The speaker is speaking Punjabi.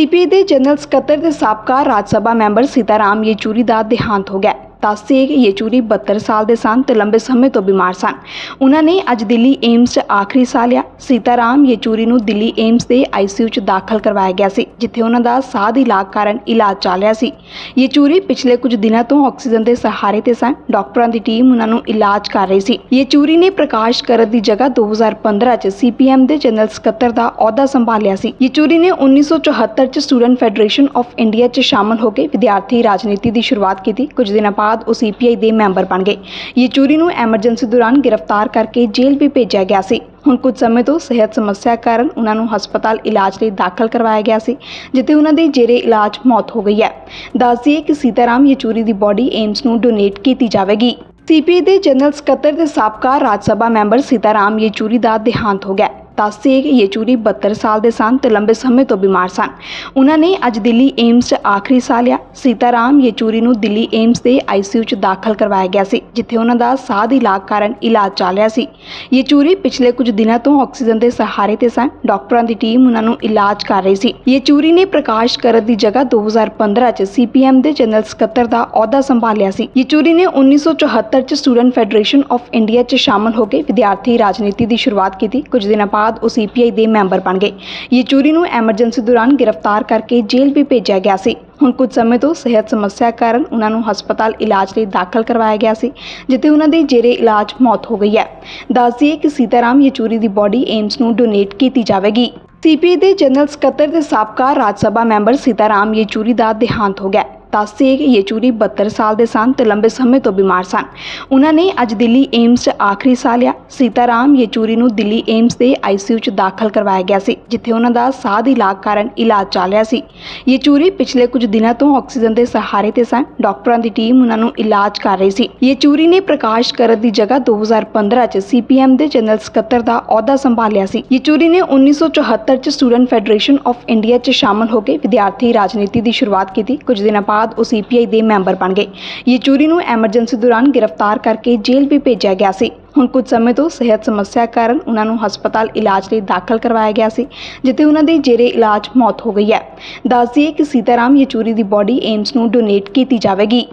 ਸੀਪੀਆਈ ਦੇ ਜਨਰਲ ਸਕੱਤਰ ਤੇ ਸਾਬਕਾ ਰਾਜ ਸਭਾ ਮੈਂਬਰ ਸੀਤਾਰਾਮ ਯੇਚੂਰੀ ਦਾ ਦੇਹਾਂਤ ਹੋ ਗਿਆ। ਦੱਸਦੇ ਕਿ ਯੇਚੂਰੀ 72 ਸਾਲ ਦੇ ਸਨ ਤੇ ਲੰਬੇ ਸਮੇਂ ਤੋਂ ਬਿਮਾਰ ਸਨ। ਉਹਨਾਂ ਨੇ ਅੱਜ ਦਿੱਲੀ ਏਮਸ 'ਚ ਆਖਰੀ ਸਾਹ ਲਿਆ। ਸੀਤਾਰਾਮ ਯੇਚੂਰੀ ਨੂੰ ਦਿੱਲੀ ਏਮਸ ਦੇ ਆਈਸੀਯੂ 'ਚ ਦਾਖਲ ਕਰਵਾਇਆ ਗਿਆ ਸੀ, ਜਿੱਥੇ ਉਹਨਾਂ ਦਾ ਸਾਹ ਦੀ ਲਾਗ ਕਾਰਨ ਇਲਾਜ ਚੱਲ ਰਿਹਾ ਸੀ। ਯੇਚੂਰੀ ਪਿਛਲੇ ਕੁਝ ਦਿਨਾਂ ਤੋਂ ਆਕਸੀਜਨ ਦੇ ਸਹਾਰੇ ਤੇ ਸਨ। ਡਾਕਟਰਾਂ ਦੀ ਟੀਮ ਉਹਨਾਂ ਨੂੰ ਇਲਾਜ ਕਰ ਰਹੀ ਸੀ। ਯੇਚੂਰੀ ਨੇ ਪ੍ਰਕਾਸ਼ ਕਰਤ ਦੀ ਜਗ੍ਹਾ 2015 'ਚ ਸੀਪੀਐਮ ਦੇ ਜਨਰਲ ਸਕੱਤਰ ਦਾ ਅਹੁਦਾ ਸੰਭਾਲਿਆ ਸੀ। ਯੇਚੂਰੀ ਨੇ 1974 'ਚ ਸਟੂਡੈਂਟ ਫੈਡਰੇਸ਼ਨ ਆਫ ਇੰਡੀਆ 'ਚ ਸ਼ਾਮਲ ਹੋ ਕੇ ਵਿਦਿਆਰਥੀ ਰਾਜਨੀਤੀ ਦੀ ਸ਼ੁਰੂਆਤ ਕੀਤੀ। ਕੁਝ ਦਿਨਾਂ ਬਾਅਦ ਉਹ ਸੀਪੀਆਈ ਦੇ ਮੈਂਬਰ ਬਣ ਗਏ। ਯੇਚੂਰੀ ਨੂੰ ਐਮਰਜੈਂਸੀ ਦੌਰਾਨ ਗ੍ਰਿਫਤਾਰ ਕਰਕੇ ਜੇਲ੍ਹ ਵੀ ਭੇਜਿਆ ਗਿਆ ਸੀ। ਹੁਣ ਕੁਝ ਸਮੇਂ ਤੋਂ ਸਿਹਤ ਸਮੱਸਿਆ ਕਾਰਨ ਉਹਨਾਂ ਨੂੰ ਹਸਪਤਾਲ ਇਲਾਜ ਲਈ ਦਾਖਲ ਕਰਵਾਇਆ ਗਿਆ ਸੀ, ਜਿੱਥੇ ਉਹਨਾਂ ਦੀ ਜੇਰੇ ਇਲਾਜ ਮੌਤ ਹੋ ਗਈ ਹੈ। ਦੱਸਦੀਏ ਕਿ ਸੀਤਾਰਾਮ ਯੇਚੂਰੀ ਦੀ ਬਾਡੀ ਏਮਸ ਨੂੰ ਡੋਨੇਟ ਕੀਤੀ ਜਾਵੇਗੀ। ਸੀਪੀਆਈ ਦੇ ਜਨਰਲ ਸਕੱਤਰ ਤੇ ਸਾਬਕਾ ਰਾਜ ਸਭਾ ਮੈਂਬਰ ਸੀਤਾਰਾਮ ਯੇਚੂਰੀ ਦਾ ਦੇਹਾਂਤ ਹੋ ਗਿਆ। ਦੱਸਦੇ ਕਿ ਯੇਚੂਰੀ 72 ਸਾਲ ਦੇ ਸਨ ਤੇ ਲੰਬੇ ਸਮੇਂ ਤੋਂ ਬਿਮਾਰ ਸਨ। ਉਹਨਾਂ ਨੇ ਅੱਜ ਦਿੱਲੀ ਏਮਸ 'ਚ ਆਖਰੀ ਸਾਹ ਲਿਆ। ਸੀਤਾਰਾਮ ਯੇਚੂਰੀ ਨੂੰ ਦਿੱਲੀ ਏਮਸ ਦੇ ਆਈਸੀਯੂ 'ਚ ਦਾਖਲ ਕਰਵਾਇਆ ਗਿਆ ਸੀ, ਜਿੱਥੇ ਉਹਨਾਂ ਦਾ ਸਾਹ ਦੀ ਲਾਗ ਕਾਰਨ ਇਲਾਜ ਚੱਲ ਰਿਹਾ ਸੀ। ਯੇਚੂਰੀ ਪਿਛਲੇ ਕੁਝ ਦਿਨਾਂ ਤੋਂ ਆਕਸੀਜਨ ਦੇ ਸਹਾਰੇ ਤੇ ਸਨ। ਡਾਕਟਰਾਂ ਦੀ ਟੀਮ ਉਹਨਾਂ ਨੂੰ ਇਲਾਜ ਕਰ ਰਹੀ ਸੀ। ਯੇਚੂਰੀ ਨੇ ਪ੍ਰਕਾਸ਼ ਕਰਤ ਦੀ ਜਗ੍ਹਾ 2015 'ਚ ਸੀਪੀਐਮ ਦੇ ਜਨਰਲ ਸਕੱਤਰ ਦਾ ਅਹੁਦਾ ਸੰਭਾਲਿਆ ਸੀ। ਯੇਚੂਰੀ ਨੇ 1974 'ਚ ਸਟੂਡੈਂਟ ਫੈਡਰੇਸ਼ਨ ਆਫ ਇੰਡੀਆ 'ਚ ਸ਼ਾਮਲ ਹੋ ਕੇ ਵਿਦਿਆਰਥੀ ਰਾਜਨੀਤੀ ਦੀ ਸ਼ੁਰੂਆਤ ਕੀਤੀ। ਕੁਝ ਦਿਨਾਂ ਬਾਅਦ ਉਹ ਸੀਪੀਆਈ ਦੇ ਮੈਂਬਰ ਬਣ ਗਏ। ਯੇਚੂਰੀ ਨੂੰ ਐਮਰਜੈਂਸੀ ਦੌਰਾਨ ਗ੍ਰਿਫਤਾਰ ਕਰਕੇ ਜੇਲ੍ਹ ਵੀ ਭੇਜਿਆ ਗਿਆ ਸੀ। ਹੁਣ ਕੁਝ ਸਮੇਂ ਤੋਂ ਸਿਹਤ ਸਮੱਸਿਆ ਕਾਰਨ ਉਹਨਾਂ ਨੂੰ ਹਸਪਤਾਲ ਇਲਾਜ ਲਈ ਦਾਖਲ ਕਰਵਾਇਆ ਗਿਆ ਸੀ, ਜਿੱਥੇ ਉਹਨਾਂ ਦੇ ਜੇਰੇ ਇਲਾਜ ਮੌਤ ਹੋ ਗਈ ਹੈ। ਦੱਸਦੀਏ ਕਿ ਸੀਤਾਰਾਮ ਯੇਚੂਰੀ ਦੀ ਬਾਡੀ ਏਮਸ ਨੂੰ ਡੋਨੇਟ ਕੀਤੀ ਜਾਵੇਗੀ। ਸੀਪੀਆਈ ਦੇ ਜਨਰਲ ਸਕੱਤਰ ਤੇ ਸਾਬਕਾ ਰਾਜ ਸਭਾ ਮੈਂਬਰ ਸੀਤਾਰਾਮ ਯੇਚੂਰੀ ਦਾ ਦੇਹਾਂਤ ਹੋ ਗਿਆ। ਦੱਸਦੇ ਕਿ ਯੇਚੂਰੀ 72 ਸਾਲ ਦੇ ਸਨ ਤੇ ਲੰਬੇ ਸਮੇਂ ਤੋਂ ਬਿਮਾਰ ਸਨ। ਉਹਨਾਂ ਨੇ ਅੱਜ ਦਿੱਲੀ ਏਮਸ 'ਚ ਆਖਰੀ ਸਾਹ ਲਿਆ। ਸੀਤਾਰਾਮ ਯੇਚੂਰੀ ਨੂੰ ਦਿੱਲੀ ਏਮਸ ਦੇ ਆਈਸੀਯੂ 'ਚ ਦਾਖਲ ਕਰਵਾਇਆ ਗਿਆ ਸੀ, ਜਿੱਥੇ ਉਹਨਾਂ ਦਾ ਸਾਹ ਦੀ ਲਾਗ ਕਾਰਨ ਇਲਾਜ ਚੱਲ ਰਿਹਾ ਸੀ। ਯੇਚੂਰੀ ਪਿਛਲੇ ਕੁਝ ਦਿਨਾਂ ਤੋਂ ਆਕਸੀਜਨ ਦੇ ਸਹਾਰੇ ਤੇ ਸਨ। ਡਾਕਟਰਾਂ ਦੀ ਟੀਮ ਉਹਨਾਂ ਨੂੰ ਇਲਾਜ ਕਰ ਰਹੀ ਸੀ। ਯੇਚੂਰੀ ਨੇ ਪ੍ਰਕਾਸ਼ ਕਰਤ ਦੀ ਜਗ੍ਹਾ 2015 'ਚ ਸੀਪੀਐਮ ਦੇ ਜਨਰਲ ਸਕੱਤਰ ਦਾ ਅਹੁਦਾ ਸੰਭਾਲਿਆ ਸੀ। ਯੇਚੂਰੀ ਨੇ 1974 'ਚ ਸਟੂਡੈਂਟ ਫੈਡਰੇਸ਼ਨ ਆਫ ਇੰਡੀਆ 'ਚ ਸ਼ਾਮਲ ਹੋ ਕੇ ਵਿਦਿਆਰਥੀ ਰਾਜਨੀਤੀ ਦੀ ਸ਼ੁਰੂਆਤ ਕੀਤੀ। ਕੁਝ ਦਿਨਾਂ ਬਾਅਦ ਬਾਅਦ ਉਹ ਸੀਪੀਆਈ ਦੇ ਮੈਂਬਰ ਬਣ ਗਏ। ਯੇਚੂਰੀ ਨੂੰ ਐਮਰਜੈਂਸੀ ਦੌਰਾਨ ਗ੍ਰਿਫਤਾਰ ਕਰਕੇ ਜੇਲ੍ਹ ਵੀ ਭੇਜਿਆ ਗਿਆ ਸੀ। ਹੁਣ ਕੁਝ ਸਮੇਂ ਤੋਂ ਸਿਹਤ ਸਮੱਸਿਆ ਕਾਰਨ ਉਹਨਾਂ ਨੂੰ ਹਸਪਤਾਲ ਇਲਾਜ ਲਈ ਦਾਖਲ ਕਰਵਾਇਆ ਗਿਆ ਸੀ, ਜਿੱਥੇ ਉਹਨਾਂ ਦੇ ਜੇਰੇ ਇਲਾਜ ਮੌਤ ਹੋ ਗਈ ਹੈ। ਦੱਸਦੀਏ ਕਿ ਸੀਤਾਰਾਮ ਯੇਚੂਰੀ ਦੀ ਬਾਡੀ ਏਮਸ ਨੂੰ ਡੋਨੇਟ ਕੀਤੀ ਜਾਵੇਗੀ।